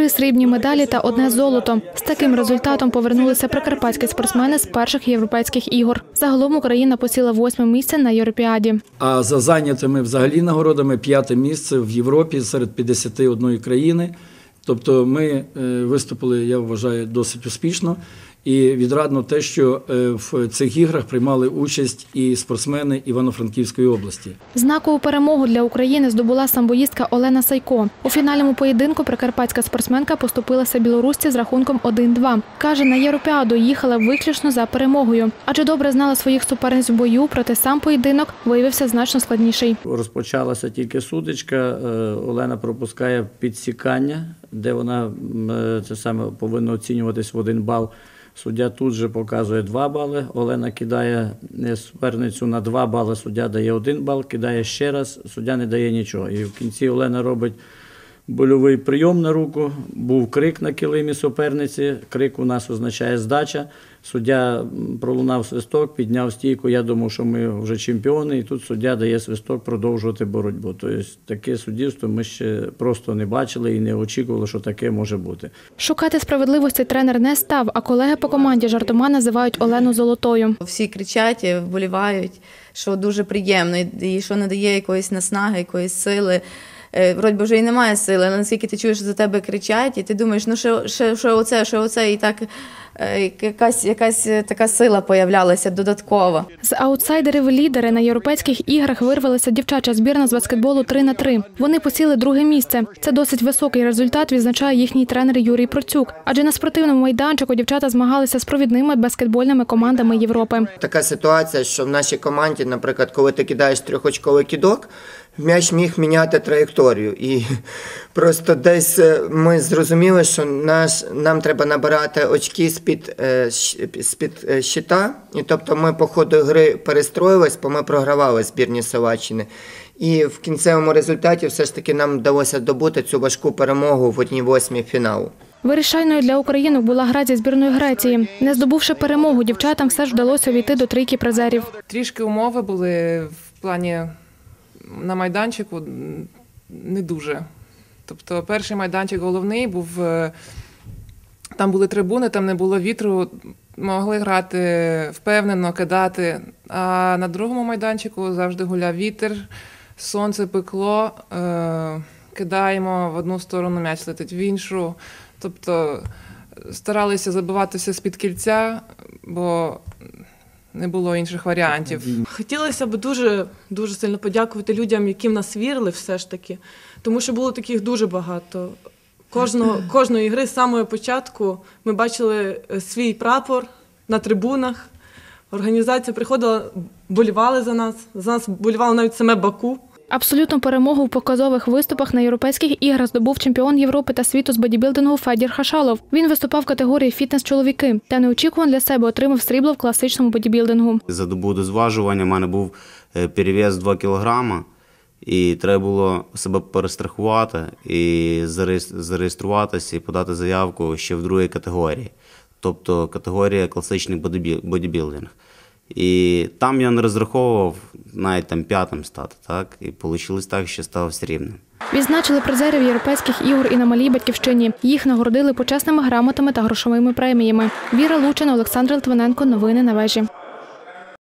три срібні медалі та одне золото. З таким результатом повернулися прикарпатські спортсмени з перших європейських ігор. Загалом Україна посіла восьме місце на Європіаді. А за зайнятими взагалі нагородами п'яте місце в Європі серед 51 країни. Тобто ми е, виступили, я вважаю, досить успішно. І відрадно те, що е, в цих іграх приймали участь і спортсмени Івано-Франківської області. Знакову перемогу для України здобула самбоїстка Олена Сайко. У фінальному поєдинку прикарпатська спортсменка поступилася білорусці з рахунком 1-2. Каже, на Європіаду їхала виключно за перемогою, адже добре знала своїх суперниць в бою, проте сам поєдинок виявився значно складніший. Розпочалася тільки сутичка. е, Олена пропускає підсікання, де вона е, це саме повинна оцінюватись в один бал. Суддя тут же показує два бали. Олена кидає е, суперницю на два бали. Суддя дає один бал, кидає ще раз. Суддя не дає нічого. І в кінці Олена робить больовий прийом на руку. Був крик на килимі суперниці. Крик у нас означає здача. Суддя пролунав свисток, підняв стійку. Я думав, що ми вже чемпіони, і тут суддя дає свисток продовжувати боротьбу. Тобто таке суддівство ми ще просто не бачили і не очікували, що таке може бути. Шукати справедливості тренер не став, а колеги по команді жартома називають Олену Золотою. Всі кричать, вболівають, що дуже приємно, і- і що надає якоїсь наснаги, якоїсь сили. Е, Вроді би вже і немає сили, але наскільки ти чуєш, що за тебе кричать, і ти думаєш, ну що, що, що оце, що оце, і так якась, якась така сила появлялася додаткова. З аутсайдерів лідери на європейських іграх вирвалася дівчача збірна з баскетболу 3 на 3 Вони посіли друге місце. Це досить високий результат, відзначає їхній тренер Юрій Процюк. Адже на спортивному майданчику дівчата змагалися з провідними баскетбольними командами Європи. Така ситуація, що в нашій команді, наприклад, коли ти кидаєш трьохочковий кидок, м'яч міг міняти траєкторію. І просто десь е, ми зрозуміли, що наш, нам треба набирати очки з-під, е, з-під е, щита. І тобто ми по ходу гри перестроїлись, бо ми програвали збірні Словаччини. І в кінцевому результаті все ж таки нам вдалося добути цю важку перемогу в одній восьмій фіналу. Вирішальною для українок була гра зі збірною Греції. Не здобувши перемогу, дівчатам все ж вдалося війти до трійки призерів. Трішки умови були в плані на майданчику не дуже. Тобто перший майданчик головний був. Там були трибуни, там не було вітру, могли грати впевнено, кидати. А на другому майданчику завжди гуляв вітер, сонце пекло, е, кидаємо в одну сторону, м'яч летить в іншу. Тобто е, старалися забиватися з-під кільця, бо не було інших варіантів. Хотілося б дуже дуже сильно подякувати людям, які в нас вірили, все ж таки, тому що було таких дуже багато. Кожного, кожної гри з самого початку ми бачили е, свій прапор на трибунах. Організація приходила, болівали за нас. За нас болівало навіть саме Баку. Абсолютну перемогу в показових виступах на європейських іграх здобув чемпіон Європи та світу з бодібілдингу Федір Хашалов. Він виступав в категорії фітнес-чоловіки та неочікувано для себе отримав срібло в класичному бодібілдингу. За добу до зважування в мене був е, перевес 2 кілограма, і треба було себе перестрахувати і зареєструватися і подати заявку ще в другій категорії, тобто категорія класичний бодібілдинг. І там я не розраховував навіть там п'ятим стати, так? І вийшло так, що став срібним. Відзначили призерів європейських ігор і на малій батьківщині. Їх нагородили почесними грамотами та грошовими преміями. Віра Лучина, Олександр Литвиненко. Новини на вежі.